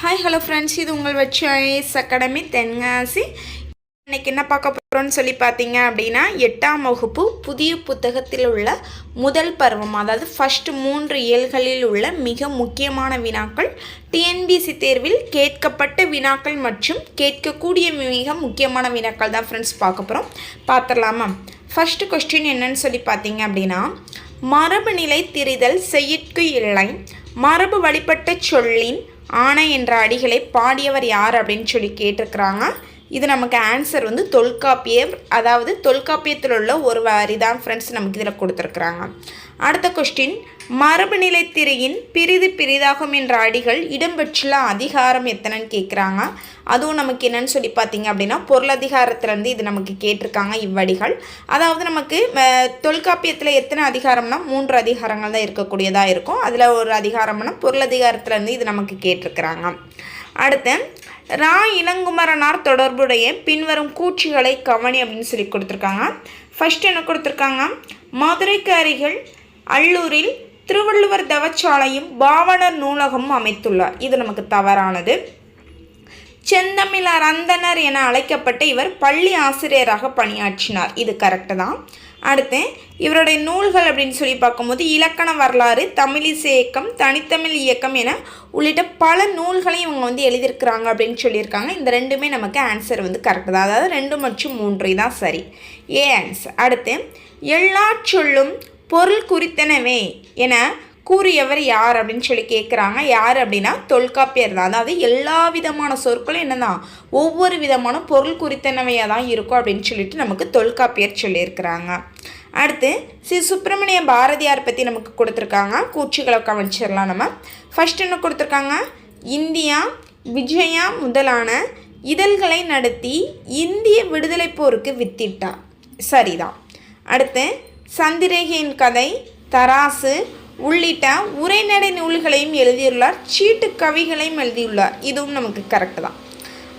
Hi hello friends இது உங்கள் வச்சு ஐஎஸ் அகாடமி தென்காசி. இன்னைக்கு என்ன பார்க்க போகிறோம்னு சொல்லி பார்த்தீங்க அப்படின்னா எட்டாம் வகுப்பு புதிய புத்தகத்தில் உள்ள முதல் பருவம் அதாவது ஃபஸ்ட்டு மூன்று இயல்களில் உள்ள மிக முக்கியமான வினாக்கள். டிஎன்பிசி தேர்வில் கேட்கப்பட்ட வினாக்கள் மற்றும் கேட்கக்கூடிய மிக முக்கியமான வினாக்கள் தான் ஃப்ரெண்ட்ஸ் பார்க்க போகிறோம் பார்த்துடலாமா? ஃபஸ்ட்டு கொஸ்டின் என்னன்னு சொல்லி பார்த்தீங்க அப்படின்னா மரபு நிலை திரிதல் செய்யற்கு இல்லை மரபு வழிபட்ட சொல்லின் ஆனை என்ற அடிகளை பாடியவர் யார் அப்படின்னு சொல்லி கேட்டிருக்கிறாங்க. இது நமக்கு ஆன்சர் வந்து தொல்காப்பியர் அதாவது தொல்காப்பியத்தில் உள்ள ஒரு வரி தான் ஃப்ரெண்ட்ஸ் நமக்கு இதில் கொடுத்துருக்குறாங்க. அடுத்த கொஸ்டின் மரபு நிலைத்திரையின் பிரிது பிரிதாகும் என்ற அடிகள் இடம்பெற்றுள்ள அதிகாரம் எத்தனைன்னு கேட்குறாங்க அதுவும் நமக்கு என்னன்னு சொல்லி பார்த்தீங்க அப்படின்னா பொருளதிகாரத்துலேருந்து இது நமக்கு கேட்டிருக்காங்க இவ்வடிகள். அதாவது நமக்கு தொல்காப்பியத்தில் எத்தனை அதிகாரம்னா மூன்று அதிகாரங்கள் தான் இருக்கக்கூடியதாக இருக்கும். அதில் ஒரு அதிகாரம்னா பொருளதிகாரத்துலேருந்து இது நமக்கு கேட்டிருக்கிறாங்க. அடுத்து ரா இளங்குமரனார் தொடர்புடைய பின்வரும் கூற்றுகளை கவனி அப்படின்னு சொல்லி கொடுத்துருக்காங்க. ஃபர்ஸ்ட் என்ன கொடுத்துருக்காங்க? மதுரைக்கு அருகில் அல்லூரில் திருவள்ளுவர் தவச்சாலையும் பாவனர் நூலகமும் அமைத்துள்ளார். இது நமக்கு தவறானது. செந்தமிழர் அந்தனர் என அழைக்கப்பட்ட இவர் பள்ளி ஆசிரியராக பணியாற்றினார். இது கரெக்டு தான். அடுத்து இவருடைய நூல்கள் அப்படின்னு சொல்லி பார்க்கும்போது இலக்கண வரலாறு தமிழிசை இயக்கம் தனித்தமிழ் இயக்கம் என உள்ளிட்ட பல நூல்களையும் இவங்க வந்து எழுதியிருக்கிறாங்க அப்படின்னு சொல்லியிருக்காங்க. இந்த ரெண்டுமே நமக்கு ஆன்சர் வந்து கரெக்டு தான். அதாவது ரெண்டு மற்றும் மூன்று தான் சரி. ஏ ஆன்சர் அடுத்து எல்லா சொல்லும் பொருள் குறித்தனவே என கூறியவர் யார் அப்படின்னு சொல்லி கேட்குறாங்க யார் அப்படின்னா தொல்காப்பியர் தான். அதாவது எல்லா விதமான சொற்களும் என்னதான் ஒவ்வொரு விதமான பொருள் குறித்தனவையாக தான் இருக்கும் அப்படின்னு சொல்லிட்டு நமக்கு தொல்காப்பியர் சொல்லியிருக்கிறாங்க. அடுத்து ஸ்ரீ சுப்பிரமணிய பாரதியார் பற்றி நமக்கு கொடுத்துருக்காங்க. கூச்சிகளை கவனிச்சிடலாம் நம்ம. ஃபர்ஸ்ட் என்ன கொடுத்துருக்காங்க? இந்தியா விஜயா முதலான இதழ்களை நடத்தி இந்திய விடுதலை போருக்கு வித்திட்டார் சரிதான். அடுத்து சந்திரேகையின் கதை தராசு உள்ளிட்ட உரைநடை நூல்களையும் எழுதியுள்ளார். சீட்டு கவிகளையும் எழுதியுள்ளார். இதுவும் நமக்கு கரெக்டு தான்.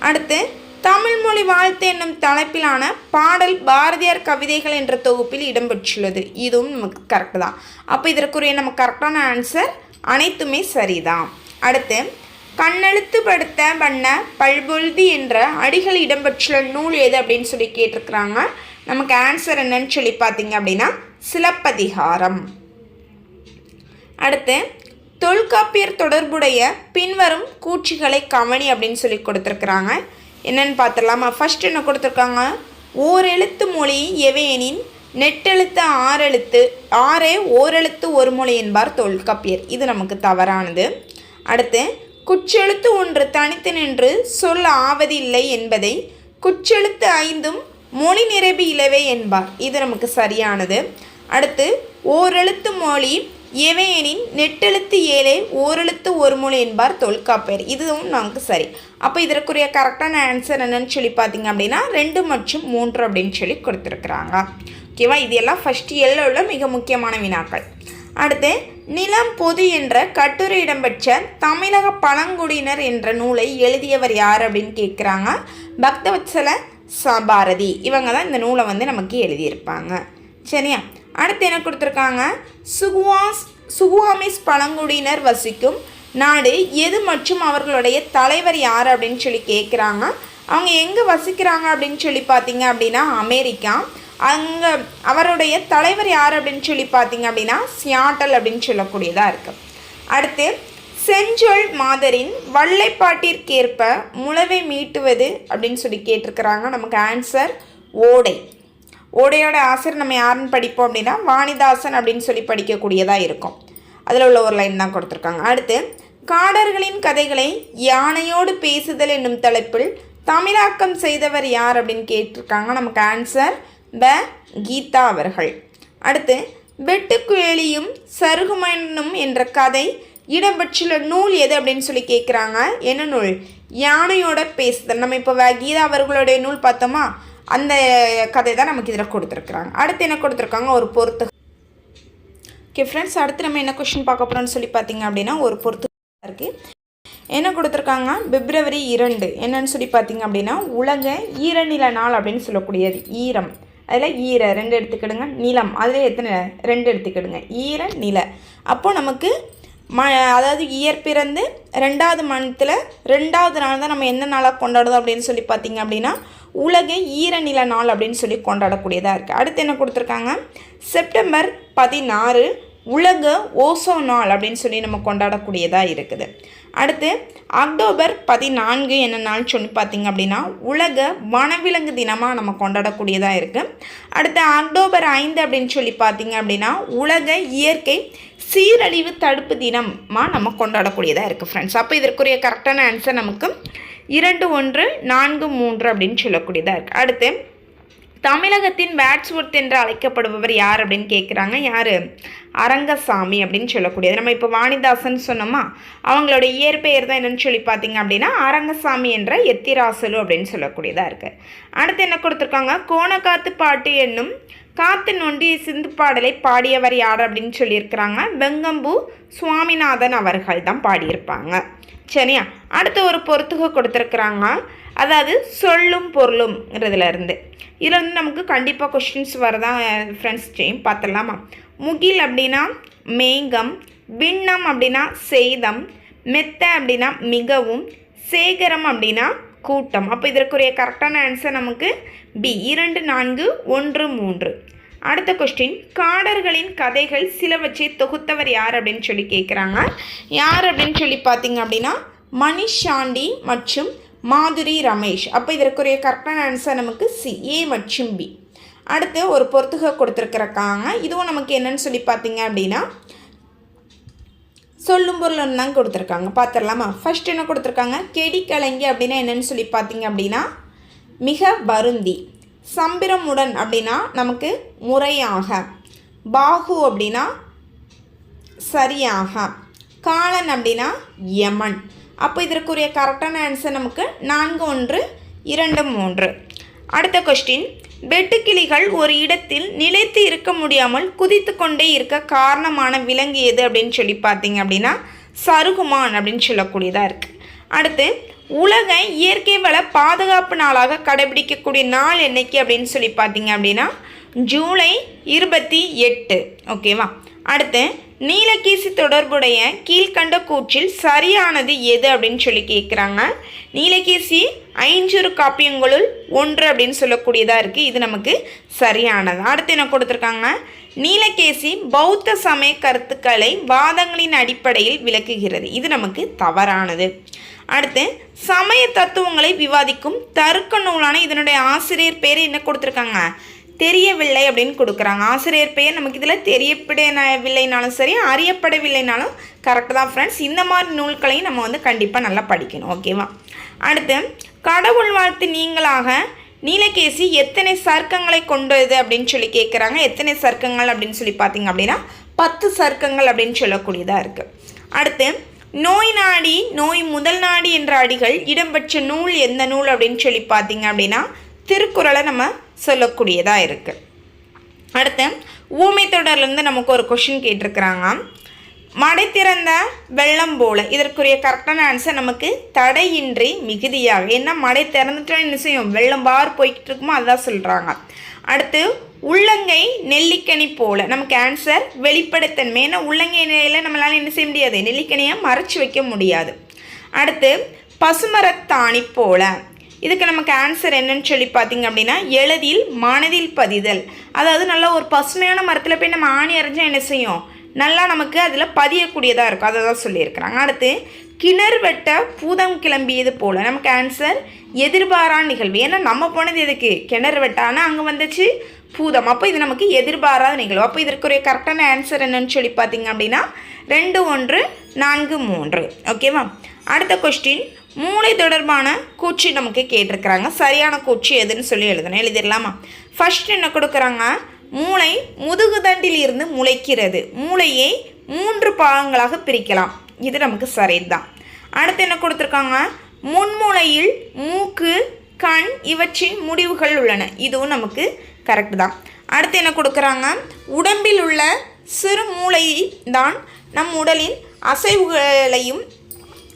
அடுத்து தமிழ் மொழி வாழ்த்து என்னும் தலைப்பிலான பாடல் பாரதியார் கவிதைகள் என்ற தொகுப்பில் இடம்பெற்றுள்ளது. இதுவும் நமக்கு கரெக்டு தான். அப்போ இதற்குரிய நம்ம கரெக்டான ஆன்சர் அனைத்துமே சரிதான். அடுத்து கண்ணெழுத்து படுத்த பண்ண பல்பொழுதி என்ற அடிகள் இடம்பெற்றுள்ள நூல் எது அப்படின்னு சொல்லி கேட்டிருக்கிறாங்க. நமக்கு ஆன்சர் என்னன்னு சொல்லி பார்த்தீங்க அப்படின்னா சிலப்பதிகாரம். அடுத்து தொல்காப்பியர் தொடர்புடைய பின்வரும் கூற்றுகளை கவனி அப்படின்னு சொல்லி கொடுத்துருக்குறாங்க. என்னென்னு பார்த்துடலாமா? ஃபஸ்ட்டு என்ன கொடுத்துருக்காங்க? ஓரெழுத்து மொழி எவையெனின் நெட்டெழுத்து ஆறெழுத்து ஆறே ஓரெழுத்து ஒரு மொழி என்பார் தொல்காப்பியர். இது நமக்கு தவறானது. அடுத்து குற்றெழுத்து ஒன்று தனித்து நின்று சொல்ல ஆவதில்லை என்பதை குற்றெழுத்து ஐந்தும் மொழி நிறைவு இலவே என்பார். இது நமக்கு சரியானது. அடுத்து ஓரெழுத்து மொழி எவையெனின் நெட்டெழுத்து ஏழே ஓரெழுத்து ஒரு மொழி என்பார் தொல்காப்பியர். இதுவும் நமக்கு சரி. அப்போ இதற்குரிய கரெக்டான ஆன்சர் என்னன்னு சொல்லி பார்த்தீங்க அப்படின்னா ரெண்டு மற்றும் மூன்று அப்படின்னு சொல்லி கொடுத்துருக்குறாங்க. ஓகேவா இது எல்லாம் ஃபஸ்ட் எல்ல உள்ள மிக முக்கியமான வினாக்கள். அடுத்து நிலம் பொது என்ற கட்டுரை இடம்பெற்ற தமிழக பழங்குடியினர் என்ற நூலை எழுதியவர் யார் அப்படின்னு கேட்குறாங்க பக்தவத்சல ச பாரதி இவங்க தான் இந்த நூலை வந்து நமக்கு எழுதியிருப்பாங்க. சரியா? அடுத்து என்ன கொடுத்துருக்காங்க? சுகுவாஸ் சுகுவாமிஸ் பழங்குடியினர் வசிக்கும் நாடு. எது மற்றும் அவர்களுடைய தலைவர் யார் அப்படின்னு சொல்லி கேட்குறாங்க அவங்க எங்கே வசிக்கிறாங்க அப்படின்னு சொல்லி பார்த்தீங்க அப்படின்னா அமெரிக்கா. அங்கே அவருடைய தலைவர் யார் அப்படின்னு சொல்லி பார்த்தீங்க அப்படின்னா சியாட்டல் அப்படின்னு சொல்லக்கூடியதாக இருக்குது அடுத்து செஞ்சொல் மாதரின் வல்லைப்பாட்டிற்கேற்ப முளவை மீட்டுவது அப்படின்னு சொல்லி கேட்டிருக்கிறாங்க. நமக்கு ஆன்சர் ஓடை. ஓடையோட ஆசிரியர் நம்ம யாருன்னு படிப்போம் அப்படின்னா வாணிதாசன் அப்படின்னு சொல்லி படிக்கக்கூடியதாக இருக்கும். அதில் உள்ள ஒரு லைன் தான் கொடுத்துருக்காங்க. அடுத்து காடர்களின் கதைகளை யானையோடு பேசுதல் என்னும் தலைப்பில் தமிழாக்கம் செய்தவர் யார் அப்படின்னு கேட்டிருக்காங்க. நமக்கு ஆன்சர் ப கீதா அவர்கள். அடுத்து வெட்டுக்குழலியும் சருகுமனும் என்ற கதை இடம்பெற்றுள்ள நூல் எது அப்படின்னு சொல்லி கேட்குறாங்க என்ன நூல்? யானையோட பேசுதல். நம்ம இப்போ வ- கீதா அவர்களுடைய நூல் பார்த்தோமா? அந்த கதை தான் நமக்கு இதில் கொடுத்துருக்குறாங்க. அடுத்து என்ன கொடுத்துருக்காங்க? ஒரு பொறுத்து. ஓகே ஃப்ரெண்ட்ஸ் அடுத்து நம்ம என்ன கொஷின் பார்க்க போகிறோம்னு சொல்லி பார்த்தீங்க அப்படின்னா ஒரு பொறுத்து இருக்குது என்ன கொடுத்துருக்காங்க? பிப்ரவரி இரண்டு. என்னன்னு சொல்லி பார்த்தீங்க அப்படின்னா உலக ஈரநில நாள் அப்படின்னு சொல்லக்கூடியது. ஈரம். அதில் ஈர ரெண்டு எடுத்துக்கிடுங்க. நிலம். அதில் எத்தனை? ரெண்டு எடுத்துக்கிடுங்க. ஈர நில அப்போது நமக்கு ம அதாவது இயர் பிறந்து ரெண்டாவது மந்த்தில் ரெண்டாவது நாள் தான் நம்ம என்ன நாளாக கொண்டாடுறோம் அப்படின்னு சொல்லி பார்த்தீங்க அப்படின்னா உலக ஈரநில நாள் அப்படின்னு சொல்லி கொண்டாடக்கூடியதாக இருக்குது அடுத்து என்ன கொடுத்துருக்காங்க? செப்டம்பர் பதினாறு உலக ஓசோ நாள் அப்படின்னு சொல்லி நம்ம கொண்டாடக்கூடியதாக இருக்குது. அடுத்து அக்டோபர் பதினான்கு என்ன நாள் சொல்லி பார்த்தீங்க அப்படின்னா உலக வனவிலங்கு தினமாக நம்ம கொண்டாடக்கூடியதாக இருக்குது அடுத்து அக்டோபர் ஐந்து அப்படின்னு சொல்லி பார்த்தீங்க அப்படின்னா உலக இயற்கை சீரழிவு தடுப்பு தினமாக நம்ம கொண்டாடக்கூடியதாக இருக்குது ஃப்ரெண்ட்ஸ் அப்போ இதற்குரிய கரெக்டான ஆன்சர் நமக்கு இரண்டு ஒன்று நான்கு மூன்று அப்படின்னு சொல்லக்கூடியதாக இருக்குது அடுத்து தமிழகத்தின் வேட்ஸ்வொர்த் என்று அழைக்கப்படுபவர் யார் அப்படின்னு கேட்குறாங்க யார்? அரங்கசாமி அப்படின்னு சொல்லக்கூடியது நம்ம இப்போ வாணிதாசன் சொன்னோமா? அவங்களோட இயற்பெயர் தான் என்னென்னு சொல்லி பார்த்தீங்க அப்படின்னா அரங்கசாமி என்ற எத்திராசலு அப்படின்னு சொல்லக்கூடியதாக இருக்குது அடுத்து என்ன கொடுத்துருக்காங்க? கோணக்காத்து பாட்டு என்னும் காத்து நொண்டி சிந்து பாடலை பாடியவர் யார் அப்படின்னு சொல்லியிருக்கிறாங்க. வெங்கம்பு சுவாமிநாதன் அவர்கள் தான் பாடியிருப்பாங்க. சரியா? அடுத்து ஒரு பொறுத்துக கொடுத்துருக்குறாங்க. அதாவது சொல்லும் பொருளும்ங்கிறதுலேருந்து இதில் வந்து நமக்கு கண்டிப்பாக கொஷின்ஸ் வரதான் ஃப்ரெண்ட்ஸ் செய்யும் பார்த்துடலாமா முகில் அப்படின்னா மேகம் விண்ணம் அப்படின்னா செய்தம் மெத்த அப்படின்னா மிகவும் சேகரம் அப்படின்னா கூட்டம். அப்போ இதற்குரிய கரெக்டான ஆன்சர் நமக்கு பி இரண்டு நான்கு ஒன்று மூன்று. அடுத்த கொஸ்டின் காடர்களின் கதைகள் சிலவற்றை தொகுத்தவர் யார் அப்படின்னு சொல்லி கேட்குறாங்க யார் அப்படின்னு சொல்லி பார்த்தீங்க அப்படின்னா மணிஷ் சாண்டி மற்றும் மாதுரி ரமேஷ். அப்போ இதற்குரிய கரெக்டான ஆன்சர் நமக்கு சி ஏ மற்றும் பி அடுத்து ஒரு பொறுத்துக கொடுத்துருக்குறக்காங்க இதுவும் நமக்கு என்னன்னு சொல்லி பார்த்தீங்க அப்படின்னா சொல்லும் பொருளும் தான் கொடுத்துருக்காங்க. பார்த்துடலாமா? ஃபர்ஸ்ட் என்ன கொடுத்துருக்காங்க? கெடி கலங்கி அப்படின்னா என்னன்னு சொல்லி பார்த்தீங்க அப்படின்னா மிக வருந்தி. சம்பிரமுடன் அப்படின்னா நமக்கு முறையாக. பாகு அப்படின்னா சரியாக. காலன் அப்படின்னா யமன். அப்போ இதற்குரிய கரெக்டான ஆன்சர் நமக்கு நான்கு ஒன்று இரண்டு மூன்று. அடுத்த கொஸ்டின் வெட்டுக்கிளிகள் ஒரு இடத்தில் நிலைத்து இருக்க முடியாமல் குதித்து கொண்டே இருக்க காரணமான விலங்கு எது அப்படின்னு சொல்லி பார்த்தீங்க அப்படின்னா சருகுமான் அப்படின்னு சொல்லக்கூடியதாக இருக்குது அடுத்து உலக இயற்கை வள பாதுகாப்பு நாளாக கடைபிடிக்கக்கூடிய நாள் என்னைக்கு அப்படின்னு சொல்லி பார்த்தீங்க அப்படின்னா ஜூலை இருபத்தி எட்டு. ஓகேவா? அடுத்து நீலகேசி தொடர்புடைய கீழ்கண்ட கூற்றில் சரியானது எது அப்படின்னு சொல்லி கேட்குறாங்க நீலகேசி ஐஞ்சுறு காப்பியங்களுள் ஒன்று அப்படின்னு சொல்லக்கூடியதாக இருக்குது இது நமக்கு சரியானது. அடுத்து என்ன கொடுத்துருக்காங்க? நீலகேசி பௌத்த சமய கருத்துக்களை வாதங்களின் அடிப்படையில் விளக்குகிறது. இது நமக்கு தவறானது. அடுத்து சமய தத்துவங்களை விவாதிக்கும் தருக்க நூலான இதனுடைய ஆசிரியர் பேர் என்ன கொடுத்துருக்காங்க? தெரியவில்லை அப்படின்னு கொடுக்குறாங்க. ஆசிரியர் பெயர் நமக்கு இதில் தெரியப்படவில்லைனாலும் சரி அறியப்படவில்லைனாலும் கரெக்டு தான் ஃப்ரெண்ட்ஸ் இந்த மாதிரி நூல்களையும் நம்ம வந்து கண்டிப்பாக நல்லா படிக்கணும். ஓகேவா அடுத்து கடவுள் வாழ்த்து நீங்களாக நீலகேசி எத்தனை சர்க்கங்களை கொண்டது அப்படின்னு சொல்லி கேட்குறாங்க எத்தனை சர்க்கங்கள் அப்படின்னு சொல்லி பார்த்தீங்க அப்படின்னா பத்து சர்க்கங்கள் அப்படின்னு சொல்லக்கூடியதாக இருக்குது அடுத்து நோய் நாடி நோய் முதல் நாடி என்ற அடிகள் இடம்பெற்ற நூல் எந்த நூல் அப்படின்னு சொல்லி பார்த்தீங்க அப்படின்னா திருக்குறளை நம்ம சொல்லக்கூடியதாக இருக்குது அடுத்து ஊமை தொடர்லேருந்து நமக்கு ஒரு கொஷின் கேட்டிருக்கிறாங்க. மடை திறந்த வெள்ளம் போல இதற்குரிய கரெக்டான ஆன்சர் நமக்கு தடையின்றி மிகுதியாக ஏன்னா மடை திறந்துட்டோம் என்ன செய்யும்? வெள்ளம் பார் போய்கிட்டு இருக்குமோ அதுதான் சொல்கிறாங்க அடுத்து உள்ளங்கை நெல்லிக்கனி போல் நமக்கு ஆன்சர் வெளிப்படைத்தன்மை ஏன்னா உள்ளங்கை நிலையில் நம்மளால் என்ன செய்ய முடியாது? நெல்லிக்கனியை மறைச்சி வைக்க முடியாது. அடுத்து பசுமரத்தாணி போல இதுக்கு நமக்கு ஆன்சர் என்னன்னு சொல்லி பார்த்தீங்க அப்படின்னா எழுதியில் மனதில் பதிதல். அதாவது நல்லா ஒரு பசுமையான மரத்தில் போய் நம்ம ஆணி அரைஞ்சால் என்ன செய்யும்? நல்லா நமக்கு அதில் பதியக்கூடியதாக இருக்கும். அதை தான் சொல்லியிருக்கிறாங்க. அடுத்து கிணறு வெட்ட பூதம் கிளம்பியது போல். நமக்கு ஆன்சர் எதிர்பாரான நிகழ்வு. ஏன்னா நம்ம போனது எதுக்கு? கிணறு வெட்டானா அங்கே வந்துச்சு? பூதம். அப்போ இது நமக்கு எதிர்பாராத நிகழ்வு. அப்போ இதற்குரிய கரெக்டான ஆன்சர் என்னன்னு சொல்லி பார்த்தீங்க அப்படின்னா ரெண்டு ஒன்று நான்கு மூன்று. ஓகேவா அடுத்த கொஸ்டின் மூளை தொடர்பான கூச்சு நமக்கு கேட்டிருக்கிறாங்க. சரியான கூச்சு எதுன்னு சொல்லி எழுதணும் எழுதிடலாமா? ஃபஸ்ட் என்ன கொடுக்குறாங்க? மூளை முதுகுதண்டில் இருந்து முளைக்கிறது. மூளையை மூன்று பாகங்களாக பிரிக்கலாம். இது நமக்கு சரிதான். அடுத்து என்ன கொடுத்துருக்காங்க? முன்மூளையில் மூக்கு கண் இவற்றின் முடிவுகள் உள்ளன. இதுவும் நமக்கு கரெக்ட் தான். அடுத்து என்ன கொடுக்குறாங்க? உடம்பில் உள்ள சிறு மூளையை தான் நம் உடலின் அசைவுகளையும்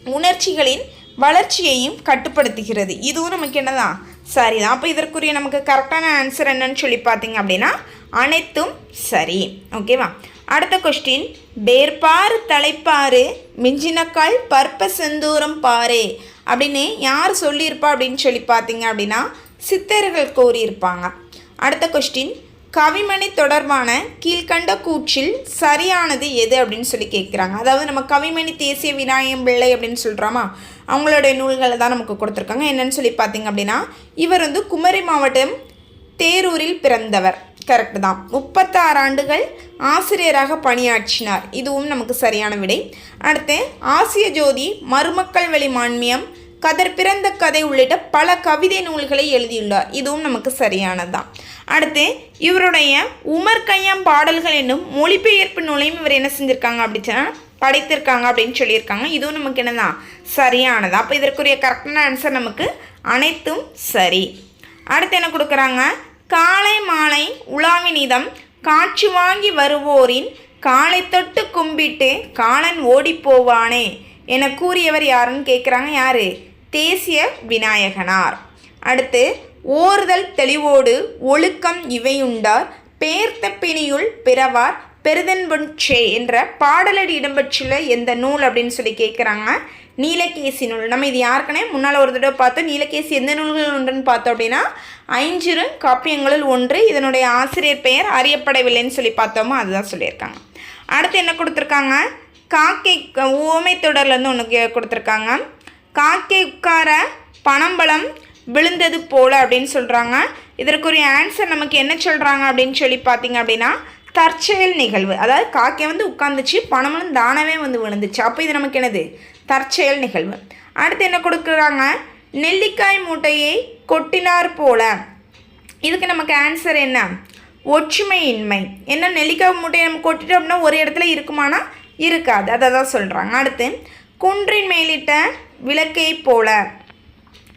உணர்ச்சிகளின் வளர்ச்சியையும் கட்டுப்படுத்துகிறது. இதுவும் நமக்கு என்னதான்? சரிதான். அப்போ இதற்குரிய நமக்கு கரெக்டான ஆன்சர் என்னன்னு சொல்லி பார்த்தீங்க அப்படின்னா அனைத்தும் சரி. ஓகேவா அடுத்த கொஸ்டின் பேர்பாறு தலைப்பாறு மிஞ்சினக்கால் பற்ப செந்தூரம் பாரு அப்படின்னு யார் சொல்லியிருப்பா அப்படின்னு சொல்லி பார்த்தீங்க அப்படின்னா சித்தர்கள் கூறியிருப்பாங்க. அடுத்த கொஸ்டின் கவிமணி தொடர்பான கீழ்கண்ட கூற்றில் சரியானது எது அப்படின்னு சொல்லி கேட்குறாங்க அதாவது நம்ம கவிமணி தேசிய விநாயகம் பிள்ளை அப்படின்னு சொல்கிறோமா அவங்களுடைய நூல்களை தான் நமக்கு கொடுத்துருக்காங்க. என்னன்னு சொல்லி பார்த்தீங்க அப்படின்னா இவர் வந்து குமரி மாவட்டம் தேரூரில் பிறந்தவர். கரெக்டு தான். முப்பத்தாறு ஆண்டுகள் ஆசிரியராக பணியாற்றினார். இதுவும் நமக்கு சரியான விடை. அடுத்து ஆசிய ஜோதி மருமக்கள் வழி மான்மியம் கதர் பிறந்த கதை உள்ளிட்ட பல கவிதை நூல்களை எழுதியுள்ளார். இதுவும் நமக்கு சரியானதுதான். அடுத்து இவருடைய உமர் கையாம் பாடல்கள் என்னும் மொழிபெயர்ப்பு நூலையும் இவர் என்ன செஞ்சுருக்காங்க அப்படின்னா படைத்திருக்காங்க அப்படின்னு சொல்லியிருக்காங்க. இதுவும் நமக்கு என்னதான் சரியானது? அப்போ இதற்குரிய கரெக்டான ஆன்சர் நமக்கு அனைத்தும் சரி. அடுத்து என்ன கொடுக்குறாங்க? காலை மாலை உலாவினிதம் காட்சி வாங்கி வருவோரின் காலை தொட்டு கும்பிட்டு காலன் ஓடிப்போவானே என கூறியவர் யாருன்னு கேட்குறாங்க யாரு? தேசிய விநாயகனார். அடுத்து ஓறுதல் தெளிவோடு ஒழுக்கம் இவையுண்டார். பேர்த்த பிணியுள் பிறவார் பெருதன்பொன்சே என்ற பாடலடி இடம்பெற்றுள்ள எந்த நூல் அப்படின்னு சொல்லி கேட்குறாங்க நீலகேசி நூல். நம்ம இது யாருக்குனே முன்னால் ஒரு தடவை பார்த்தோம். நீலகேசி எந்த நூல்கள் ஒன்றுன்னு பார்த்தோம் அப்படின்னா ஐஞ்சிறு காப்பியங்களுள் ஒன்று இதனுடைய ஆசிரியர் பெயர் அறியப்படவில்லைன்னு சொல்லி பார்த்தோமோ அதுதான் சொல்லியிருக்காங்க. அடுத்து என்ன கொடுத்துருக்காங்க? காக்கை ஓமை தொடர்லேருந்து ஒன்று கொடுத்துருக்காங்க. காக்கை உட்கார பனம்பழம் விழுந்தது போல் அப்படின்னு சொல்கிறாங்க இதற்குரிய ஆன்சர் நமக்கு என்ன சொல்கிறாங்க அப்படின்னு சொல்லி பார்த்தீங்க அப்படின்னா தற்செயல் நிகழ்வு. அதாவது காக்கை வந்து உட்காந்துச்சு பணமும் தானவே வந்து விழுந்துச்சு. அப்போ இது நமக்கு என்னது? தற்செயல் நிகழ்வு. அடுத்து என்ன கொடுக்குறாங்க? நெல்லிக்காய் மூட்டையை கொட்டினார் போல. இதுக்கு நமக்கு ஆன்சர் என்ன? ஒற்றுமையின்மை. என்ன நெல்லிக்காய் மூட்டையை நம்ம கொட்டிட்டோம் அப்படின்னா ஒரு இடத்துல இருக்குமானா? இருக்காது. அதை தான் சொல்கிறாங்க அடுத்து குன்றின் மேலிட்ட விளக்கை போல.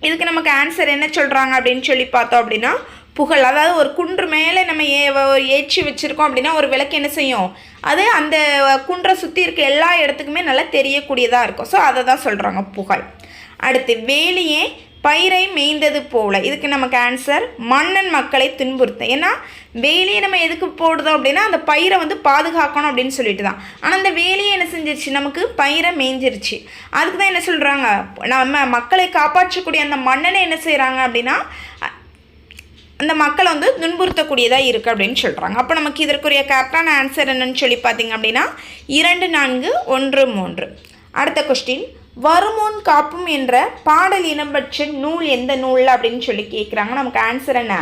இதுக்கு நமக்கு ஆன்சர் என்ன சொல்கிறாங்க அப்படின்னு சொல்லி பார்த்தோம் அப்படின்னா புகழ். அதாவது ஒரு குன்று மேலே நம்ம ஏ ஏற்றி வச்சுருக்கோம் அப்படின்னா ஒரு விளக்கு என்ன செய்யும்? அது அந்த குன்றை சுற்றி இருக்க எல்லா இடத்துக்குமே நல்லா தெரியக்கூடியதாக இருக்கும். ஸோ அதை தான் சொல்கிறாங்க புகழ். அடுத்து வேலியே பயிரை மேய்ந்தது போல. இதுக்கு நமக்கு ஆன்சர் மன்னன் மக்களை துன்புறுத்த. ஏன்னா வேலியை நம்ம எதுக்கு போடுதோம் அப்படின்னா அந்த பயிரை வந்து பாதுகாக்கணும் அப்படின்னு சொல்லிட்டு தான். ஆனால் அந்த வேலியை என்ன செஞ்சிருச்சு? நமக்கு பயிரை மேய்ஞ்சிருச்சு. அதுக்கு தான் என்ன சொல்கிறாங்க நம்ம மக்களை காப்பாற்றக்கூடிய அந்த மன்னனை என்ன செய்கிறாங்க அப்படின்னா அந்த மக்களை வந்து துன்புறுத்தக்கூடியதாக இருக்குது அப்படின்னு சொல்கிறாங்க அப்போ நமக்கு இதற்குரிய கரெக்டான ஆன்சர் என்னன்னு சொல்லி பார்த்தீங்க அப்படின்னா இரண்டு நான்கு ஒன்று மூன்று. அடுத்த கொஸ்டின் வருமோன் காப்பும் என்ற பாடல் இனம்பற்ற நூல் எந்த நூல் அப்படின்னு சொல்லி கேட்குறாங்க நமக்கு ஆன்சர் என்ன?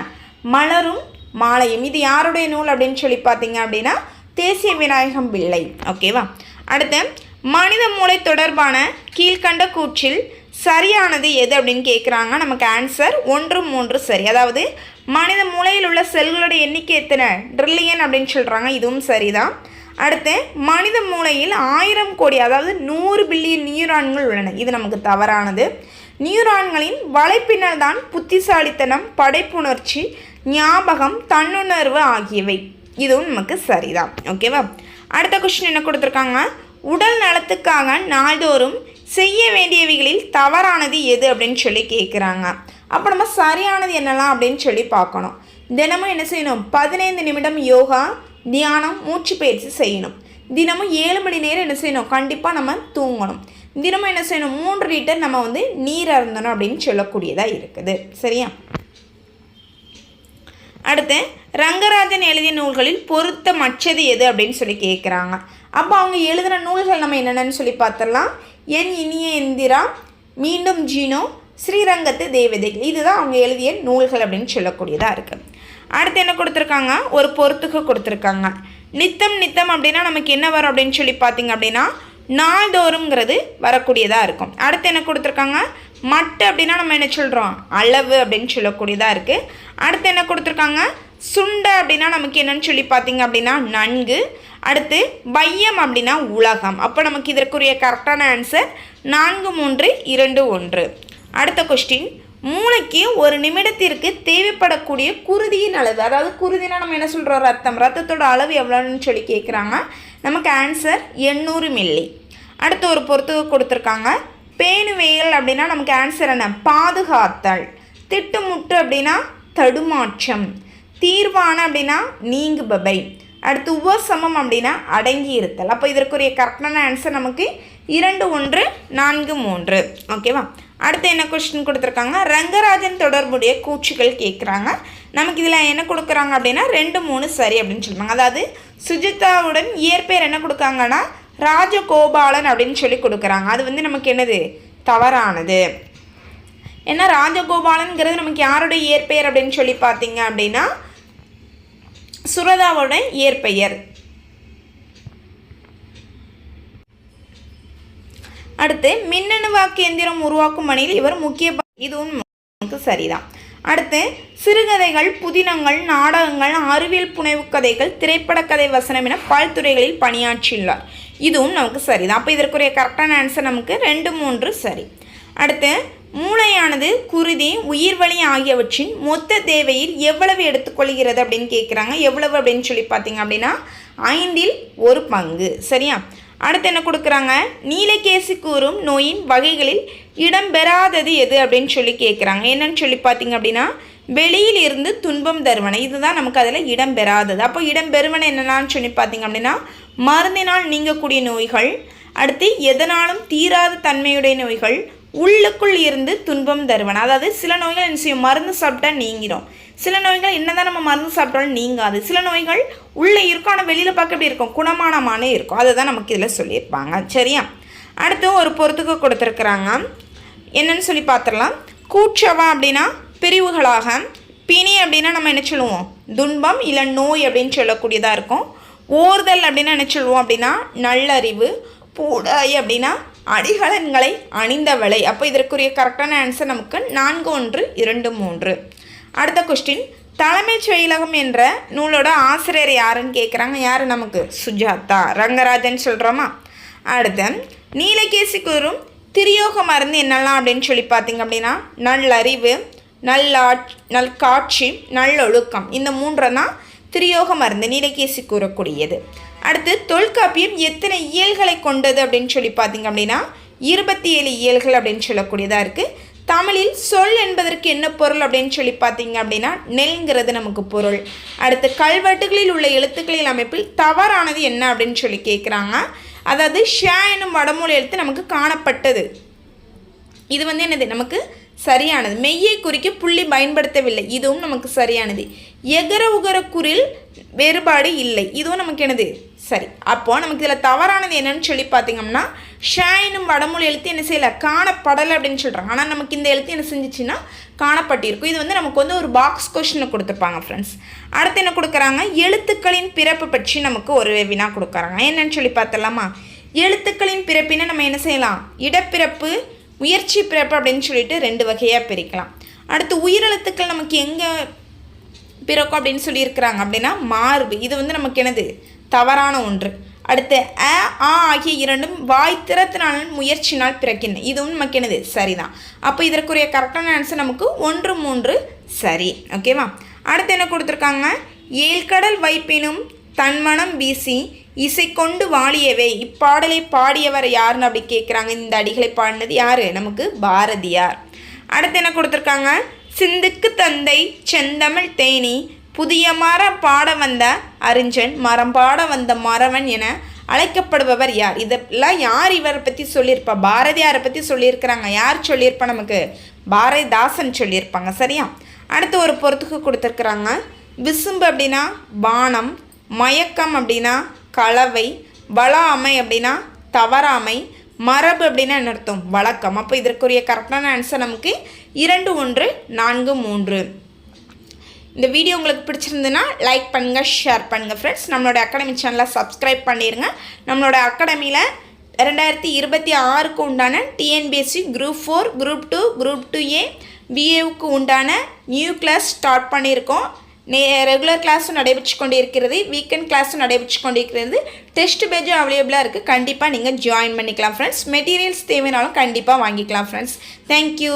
மலரும் மாலையும். இது யாருடைய நூல் அப்படின்னு சொல்லி பார்த்தீங்க அப்படின்னா தேசிய விநாயகம் பிள்ளை ஓகேவா அடுத்து மனித மூளை தொடர்பான கீழ்கண்ட கூற்றில் சரியானது எது அப்படின்னு கேட்குறாங்க நமக்கு ஆன்சர் ஒன்று மூன்று சரி. அதாவது மனித மூளையில் உள்ள செல்களோட எண்ணிக்கை எத்தனை? ட்ரில்லியன் அப்படின்னு சொல்கிறாங்க இதுவும் சரிதான். அடுத்து மனித மூளையில் ஆயிரம் கோடி அதாவது நூறு பில்லியன் நியூரான்கள் உள்ளன. இது நமக்கு தவறானது. நியூரான்களின் வலைப்பின்னல் தான் புத்திசாலித்தனம் படைப்புணர்ச்சி ஞாபகம் தன்னுணர்வு ஆகியவை. இதுவும் நமக்கு சரிதான். ஓகேவா அடுத்த கொஸ்டின் என்ன கொடுத்துருக்காங்க? உடல் நலத்துக்காக நாள்தோறும் செய்ய வேண்டியவைகளில் தவறானது எது அப்படின்னு சொல்லி கேட்குறாங்க அப்போ நம்ம சரியானது என்னலாம் அப்படின்னு சொல்லி பார்க்கணும். தினமும் என்ன செய்யணும்? பதினைந்து நிமிடம் யோகா தியானம் மூச்சு பயிற்சி செய்யணும். தினமும் ஏழு மணி நேரம் என்ன செய்யணும்? கண்டிப்பாக நம்ம தூங்கணும். தினமும் என்ன செய்யணும்? மூன்று லிட்டர் நம்ம வந்து நீர் அருந்தணும் அப்படின்னு சொல்லக்கூடியதாக இருக்குது. சரியா? அடுத்து ரங்கராஜன் எழுதிய நூல்களில் பொருத்தமற்றது எது அப்படின்னு சொல்லி கேட்குறாங்க அப்போ அவங்க எழுதுகிற நூல்கள் நம்ம என்னென்னு சொல்லி பார்த்துடலாம் என் இனிய எந்திரா மீண்டும் ஜீனோ ஸ்ரீரங்கத்து தேவதைகள். இதுதான் அவங்க எழுதிய நூல்கள் அப்படின்னு சொல்லக்கூடியதாக இருக்குது அடுத்து என்ன கொடுத்துருக்காங்க? ஒரு பொறுத்துக்கு கொடுத்துருக்காங்க. நித்தம் நித்தம் அப்படின்னா நமக்கு என்ன வரும் அப்படின்னு சொல்லி பார்த்தீங்க அப்படின்னா நாள்தோறும்ங்கிறது வரக்கூடியதாக இருக்கும். அடுத்து என்ன கொடுத்துருக்காங்க? மட்டு அப்படின்னா நம்ம என்ன சொல்கிறோம் அளவு அப்படின்னு சொல்லக்கூடியதாக இருக்குது அடுத்து என்ன கொடுத்துருக்காங்க? சுண்டை அப்படின்னா நமக்கு என்னன்னு சொல்லி பார்த்தீங்க அப்படின்னா நன்கு. அடுத்து பையம் அப்படின்னா உலகம். அப்போ நமக்கு இதற்குரிய கரெக்டான ஆன்சர் நான்கு மூன்று இரண்டு ஒன்று. அடுத்த கொஸ்டின் மூளைக்கு ஒரு நிமிடத்திற்கு தேவைப்படக்கூடிய குருதியின் அளவு. அதாவது குருதினா நம்ம என்ன சொல்கிறோம் ரத்தம். ரத்தத்தோட அளவு எவ்வளோன்னு சொல்லி கேட்குறாங்க நமக்கு ஆன்சர் எண்ணூறு மில்லி அடுத்து ஒரு பொறுத்து கொடுத்துருக்காங்க. பேணுவேல் அப்படின்னா நமக்கு ஆன்சர் என்ன? பாதுகாத்தல். திட்டுமுட்டு அப்படின்னா தடுமாற்றம். தீர்வான அப்படின்னா நீங்குபவை. அடுத்து உபசமம் அப்படின்னா அடங்கி இருத்தல் அப்போ இதற்குரிய கரெக்டான ஆன்சர் நமக்கு இரண்டு ஒன்று நான்கு மூன்று. ஓகேவா அடுத்து என்ன கொஸ்டின் கொடுத்துருக்காங்க? ரங்கராஜன் தொடர்புடைய கூச்சிகள் கேட்குறாங்க நமக்கு இதில் என்ன கொடுக்குறாங்க அப்படின்னா ரெண்டு மூணு சரி அப்படின்னு சொல்லுவாங்க. அதாவது சுஜிதாவுடன் இயற்பெயர் என்ன கொடுக்காங்கன்னா ராஜகோபாலன் அப்படின்னு சொல்லி கொடுக்குறாங்க. அது வந்து நமக்கு என்னது? தவறானது. ஏன்னா ராஜகோபாலன்கிறது நமக்கு யாருடைய இயற்பெயர் அப்படின்னு சொல்லி பார்த்தீங்க அப்படின்னா சுரதாவோட இயற்பெயர். அடுத்து மின்னணு வாக்கு எந்திரம் உருவாக்கும் பணியில் இவர் முக்கிய இதுவும் நமக்கு சரிதான். அடுத்து சிறுகதைகள் புதினங்கள் நாடகங்கள் அறிவியல் புனைவு கதைகள் திரைப்பட கதை வசனம் என பல்துறைகளில் பணியாற்றியுள்ளார். இதுவும் நமக்கு சரிதான். அப்போ இதற்குரிய கரெக்டான ஆன்சர் நமக்கு ரெண்டு மூன்று சரி. அடுத்து மூளையானது குருதி உயிர்வலி ஆகியவற்றின் மொத்த தேவையில் எவ்வளவு எடுத்துக்கொள்கிறது அப்படின்னு கேட்குறாங்க எவ்வளவு அப்படின்னு சொல்லி பார்த்தீங்க அப்படின்னா ஐந்தில் ஒரு பங்கு. சரியா? அடுத்து என்ன கொடுக்குறாங்க? நீலகேசி கூறும் நோயின் வகைகளில் இடம்பெறாதது எது அப்படின்னு சொல்லி கேட்குறாங்க என்னன்னு சொல்லி பார்த்தீங்க அப்படின்னா வெளியில் இருந்து துன்பம் தருவனை. இதுதான் நமக்கு அதில் இடம்பெறாதது. அப்போ இடம்பெறுவன என்னென்னு சொல்லி பார்த்தீங்க அப்படின்னா மருந்தினால் நீங்கக்கூடிய நோய்கள் அடுத்து எதனாலும் தீராத தன்மையுடைய நோய்கள் உள்ளுக்குள் இருந்து துன்பம் தருவன். அதாவது சில நோய்கள் என்ன செய்யும்? மருந்து சாப்பிட்டா நீங்கிடும் சில நோய்கள் என்னதான் நம்ம மருந்து சாப்பிட்டாலும் நீங்காது. சில நோய்கள் உள்ளே இருக்கும் ஆனால் வெளியில் பார்க்க எப்படி இருக்கும்? குணமானமானே இருக்கும். அதை தான் நமக்கு இதில் சொல்லியிருப்பாங்க. சரியா? அடுத்து ஒரு பொறுத்துக்கு கொடுத்துருக்குறாங்க. என்னன்னு சொல்லி பார்த்துடலாம். கூச்சவா அப்படின்னா பிரிவுகளாக. பிணி அப்படின்னா நம்ம என்ன சொல்லுவோம்? துன்பம் இல்லை நோய் அப்படின்னு சொல்லக்கூடியதாக இருக்கும். ஓர்தல் அப்படின்னா என்ன சொல்லுவோம் அப்படின்னா? நல்லறிவு. பூடாய் அப்படின்னா அடிகலன்களை அணிந்தவளை. அப்போ இதற்குரிய கரெக்டான ஆன்சர் நமக்கு நான்கு ஒன்று இரண்டு மூன்று. அடுத்த கொஸ்டின் தலைமைச் செயலகம் என்ற நூலோட ஆசிரியர் யாருன்னு கேட்குறாங்க யார் நமக்கு? சுஜாதா. ரங்கராஜன் சொல்கிறோமா அடுத்து நீலகேசி கூறும் திரியோக மருந்து என்னெல்லாம் அப்படின்னு சொல்லி பார்த்தீங்க அப்படின்னா நல்லறிவு நல்லாட் நல் காட்சி நல்லொழுக்கம். இந்த மூன்றை தான் திரியோக மருந்து நீலகேசி கூறக்கூடியது. அடுத்து தொல்காப்பியம் எத்தனை இயல்களை கொண்டது அப்படின்னு சொல்லி பார்த்தீங்க அப்படின்னா இருபத்தி ஏழு இயல்கள் அப்படின்னு சொல்லக்கூடியதாக இருக்குது தமிழில் சொல் என்பதற்கு என்ன பொருள் அப்படின்னு சொல்லி பார்த்தீங்க அப்படின்னா நெல்ங்கிறது நமக்கு பொருள். அடுத்து கல்வெட்டுகளில் உள்ள எழுத்துக்களின் அமைப்பில் தவறானது என்ன அப்படின்னு சொல்லி கேட்குறாங்க அதாவது ஷா என்னும் வடமொழி எழுத்து நமக்கு காணப்பட்டது. இது வந்து என்னது? நமக்கு சரியானது. மெய்யை குறிக்க புள்ளி பயன்படுத்தவில்லை. இதுவும் நமக்கு சரியானது. எகர உகர குரில் வேறுபாடு இல்லை. இதுவும் நமக்கு என்னது? சரி அப்போது நமக்கு இதில் தவறானது என்னன்னு சொல்லி பார்த்தீங்கன்னா ஷா என்னும் வடமொழி எழுத்து என்ன செய்யலை? காணப்படலை அப்படின்னு சொல்கிறாங்க ஆனால் நமக்கு இந்த எழுத்து என்ன செஞ்சிச்சுன்னா காணப்பட்டிருக்கும் இது வந்து நமக்கு வந்து ஒரு பாக்ஸ் கொஷினை கொடுத்துருப்பாங்க ஃப்ரெண்ட்ஸ் அடுத்து என்ன கொடுக்குறாங்க? எழுத்துக்களின் பிறப்பு பற்றி நமக்கு ஒரு வினா கொடுக்குறாங்க. என்னன்னு சொல்லி பார்த்தலாமா எழுத்துக்களின் பிறப்பினை நம்ம என்ன செய்யலாம்? இடப்பிறப்பு முயற்சி பிறப்பு அப்படின்னு சொல்லிட்டு ரெண்டு வகையாக பிரிக்கலாம். அடுத்து உயிரெழுத்துக்கள் நமக்கு எங்கே பிறக்கும் அப்படின்னு சொல்லியிருக்கிறாங்க அப்படின்னா மார்பு. இது வந்து நமக்கு என்னது? தவறான ஒன்று. அடுத்து அ ஆ ஆகிய இரண்டும் வாய் திறத்தினால் முயற்சினால் பிறக்கின்றன. இதுவும் நமக்கு என்னது? சரிதான். அப்போ இதற்குரிய கரெக்டான ஆன்சர் நமக்கு ஒன்று மூன்று சரி. ஓகேவா அடுத்து என்ன கொடுத்துருக்காங்க? ஏழ்கடல் வைப்பினும் தன்மனம் வீசி இசை கொண்டு வாழியவே. இப்பாடலை பாடியவர் யாருன்னு அப்படி கேட்குறாங்க இந்த அடிகளை பாடினது யார்? நமக்கு பாரதியார். அடுத்து என்ன கொடுத்துருக்காங்க? சிந்துக்கு தந்தை செந்தமிழ் தேனி புதிய மரம் பாட வந்த அறிஞன் மரம் பாட வந்த மறவன் என அழைக்கப்படுபவர் யார்? இதெல்லாம் யார் இவரை பற்றி சொல்லியிருப்பா? பாரதியாரை பற்றி சொல்லியிருக்கிறாங்க. யார் சொல்லியிருப்பா நமக்கு? பாரதிதாசன் சொல்லியிருப்பாங்க. சரியா? அடுத்து ஒரு பொறுத்துக்கு கொடுத்துருக்குறாங்க. விசும்பு அப்படின்னா பானம் மயக்கம் அப்படின்னா கலவை வளாமை அப்படின்னா தவறாமை மரபு அப்படின்னா என்ன அர்த்தம்? வழக்கம். அப்போ இதற்குரிய கரெக்டான ஆன்சர் நமக்கு இரண்டு ஒன்று நான்கு மூன்று. இந்த வீடியோ உங்களுக்கு பிடிச்சிருந்துன்னா லைக் பண்ணுங்கள் ஷேர் பண்ணுங்கள் ஃப்ரெண்ட்ஸ் நம்மளோட அகாடமி சேனலை சப்ஸ்கிரைப் பண்ணிடுங்க நம்மளோட அகாடமியில் ரெண்டாயிரத்தி இருபத்தி ஆறுக்கு உண்டான TNPSC group four group two group two A பிஏவுக்கு உண்டான நியூ கிளாஸ் ஸ்டார்ட் பண்ணியிருக்கோம். நே ரெகுலர் கிளாஸும் நடைபெற்று கொண்டு இருக்கிறது வீக்கெண்ட் கிளாஸும் நடைபெற்று கொண்டு இருக்கிறது டெஸ்ட் பேஜும் அவைலபிளாக இருக்குது கண்டிப்பாக நீங்கள் ஜாயின் பண்ணிக்கலாம் ஃப்ரெண்ட்ஸ் மெட்டீரியல்ஸ் தேவைனாலும் கண்டிப்பாக வாங்கிக்கலாம் ஃப்ரெண்ட்ஸ் தேங்க்யூ